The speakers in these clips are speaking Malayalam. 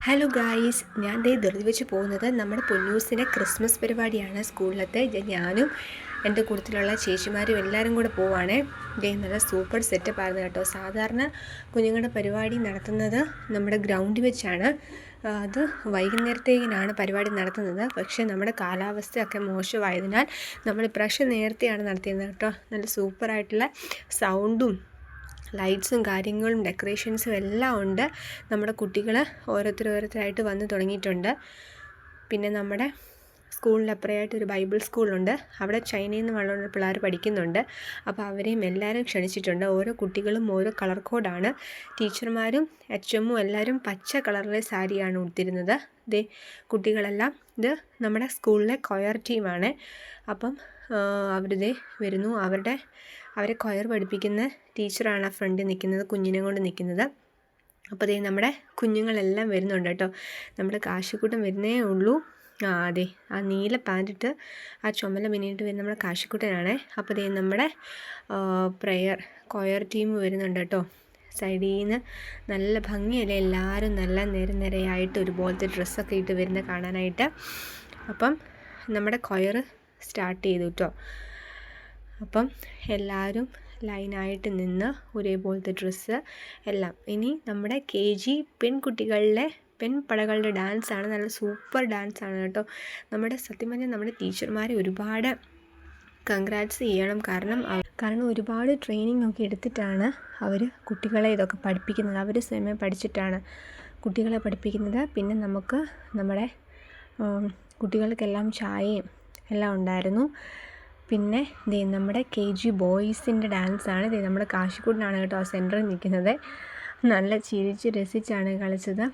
ഹലോ ഗായ്സ് ഞാൻ ദേ ധൃതി വെച്ച് പോകുന്നത് നമ്മുടെ പൊന്നൂസിന്റെ ക്രിസ്മസ് പരിപാടിയാണ് സ്കൂളിലത്തെ. ഞാനും എന്റെ കൂട്ടത്തിലുള്ള ചേച്ചിമാരും എല്ലാവരും കൂടെ പോവാണേ. ദേ നല്ല സൂപ്പർ സെറ്റപ്പ് ആയിരുന്നു കേട്ടോ. സാധാരണ കുഞ്ഞുങ്ങളുടെ പരിപാടി നടത്തുന്നത് നമ്മുടെ ഗ്രൗണ്ടിൽ വെച്ചാണ്. അത് വൈകുന്നേരത്തേക്കിനാണ് പരിപാടി നടത്തുന്നത്. പക്ഷേ നമ്മുടെ കാലാവസ്ഥയൊക്കെ മോശമായതിനാൽ നമ്മൾ ഇപ്രാവശ്യം നേരത്തെയാണ് നടത്തിയത് കേട്ടോ. നല്ല സൂപ്പറായിട്ടുള്ള സൗണ്ടും ലൈറ്റ്സും കാര്യങ്ങളും ഡെക്കറേഷൻസും എല്ലാം ഉണ്ട്. നമ്മുടെ കുട്ടികൾ ഓരോരുത്തർ ഓരോരുത്തരായിട്ട് വന്ന് തുടങ്ങിയിട്ടുണ്ട്. പിന്നെ നമ്മുടെ സ്കൂളിനപ്പുറമായിട്ട് ഒരു ബൈബിൾ സ്കൂളുണ്ട്. അവിടെ ചൈനയിൽ നിന്ന് വളർന്ന പിള്ളേർ പഠിക്കുന്നുണ്ട്. അപ്പോൾ അവരെയും എല്ലാവരും ക്ഷണിച്ചിട്ടുണ്ട്. ഓരോ കുട്ടികളും ഓരോ കളർ കോഡാണ്. ടീച്ചർമാരും എച്ച് എമ്മും എല്ലാവരും പച്ച കളറിലെ സാരിയാണ് ഉടുത്തിരുന്നത്. ദേ കുട്ടികളെല്ലാം ഇത് നമ്മുടെ സ്കൂളിലെ കൊയർ ടീമാണ്. അപ്പം അവരിതേ വരുന്നു. അവരുടെ അവരെ കൊയർ പഠിപ്പിക്കുന്ന ടീച്ചറാണ് ആ ഫ്രണ്ടിൽ നിൽക്കുന്നത് കുഞ്ഞിനെ കൊണ്ട് നിൽക്കുന്നത്. അപ്പോൾ ദേ നമ്മുടെ കുഞ്ഞുങ്ങളെല്ലാം വരുന്നുണ്ട് കേട്ടോ. നമ്മുടെ കാശിക്കൂട്ടം വരുന്നേ ഉള്ളൂ. ആ അതെ ആ നീല പാന്റിട്ട് ആ ചുമല മിനിയിട്ട് വരുന്ന നമ്മുടെ കാശിക്കുട്ടനാണേ. അപ്പോൾ ദേ നമ്മുടെ പ്രെയർ കൊയർ ടീം വരുന്നുണ്ട് കേട്ടോ. സൈഡിൽ നിന്ന് നല്ല ഭംഗിയല്ലേ? എല്ലാവരും നല്ല നിര നിരയായിട്ട് ഒരുപോലത്തെ ഡ്രസ്സൊക്കെ ഇട്ട് വരുന്ന കാണാനായിട്ട്. അപ്പം നമ്മുടെ കൊയർ സ്റ്റാർട്ട് ചെയ്തു കേട്ടോ അപ്പം എല്ലാവരും ലൈനായിട്ട് നിന്ന് ഒരേപോലത്തെ ഡ്രസ്സ് എല്ലാം. ഇനി നമ്മുടെ കെ ജി പെൺകുട്ടികളിലെ പെൺപടകളുടെ ഡാൻസാണ്. നല്ല സൂപ്പർ ഡാൻസാണ് കേട്ടോ. നമ്മുടെ സത്യം പറഞ്ഞാൽ നമ്മുടെ ടീച്ചർമാരെ ഒരുപാട് കൺഗ്രാറ്റ്സ് ചെയ്യണം. കാരണം കാരണം ഒരുപാട് ട്രെയിനിങ് ഒക്കെ എടുത്തിട്ടാണ് അവർ കുട്ടികളെ ഇതൊക്കെ പഠിപ്പിക്കുന്നത്. അവർ സ്വയമേ പഠിച്ചിട്ടാണ് കുട്ടികളെ പഠിപ്പിക്കുന്നത്. പിന്നെ നമുക്ക് നമ്മുടെ കുട്ടികൾക്കെല്ലാം ചായയും എല്ലാം ഉണ്ടായിരുന്നു. പിന്നെ ദേ നമ്മുടെ കെ ജി ബോയ്സിന്റെ ഡാൻസാണ് ദേ നമ്മുടെ കാശിക്കൂടിനാണ് കേട്ടോ ആ സെന്ററിൽ നിൽക്കുന്നത്. നല്ല ചിരിച്ച് രസിച്ചാണ് കളിച്ചത്.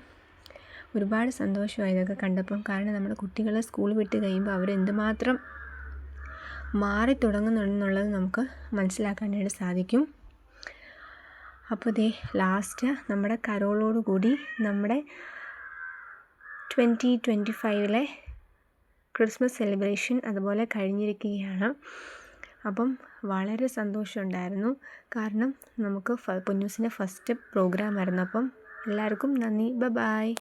ഒരുപാട് സന്തോഷമായി ഇതൊക്കെ കണ്ടപ്പം. കാരണം നമ്മുടെ കുട്ടികൾ സ്കൂൾ വിട്ട് കഴിയുമ്പോൾ അവർ എന്തുമാത്രം മാറി തുടങ്ങുന്നുണ്ടെന്നുള്ളത് നമുക്ക് മനസ്സിലാക്കാനായിട്ട് സാധിക്കും. അപ്പോൾ ദേ ലാസ്റ്റ് നമ്മുടെ കരോളോടുകൂടി നമ്മുടെ ട്വന്റി ട്വന്റി ഫൈവിലെ ക്രിസ്മസ് സെലിബ്രേഷൻ അതുപോലെ കഴിഞ്ഞിരിക്കുകയാണ്. അപ്പം വളരെ സന്തോഷമുണ്ടായിരുന്നു. കാരണം നമുക്ക് പൊന്നൂസിന്റെ ഫസ്റ്റ് പ്രോഗ്രാം ആയിരുന്നു അപ്പം എല്ലാവർക്കും നന്ദി. ബ ബായ്.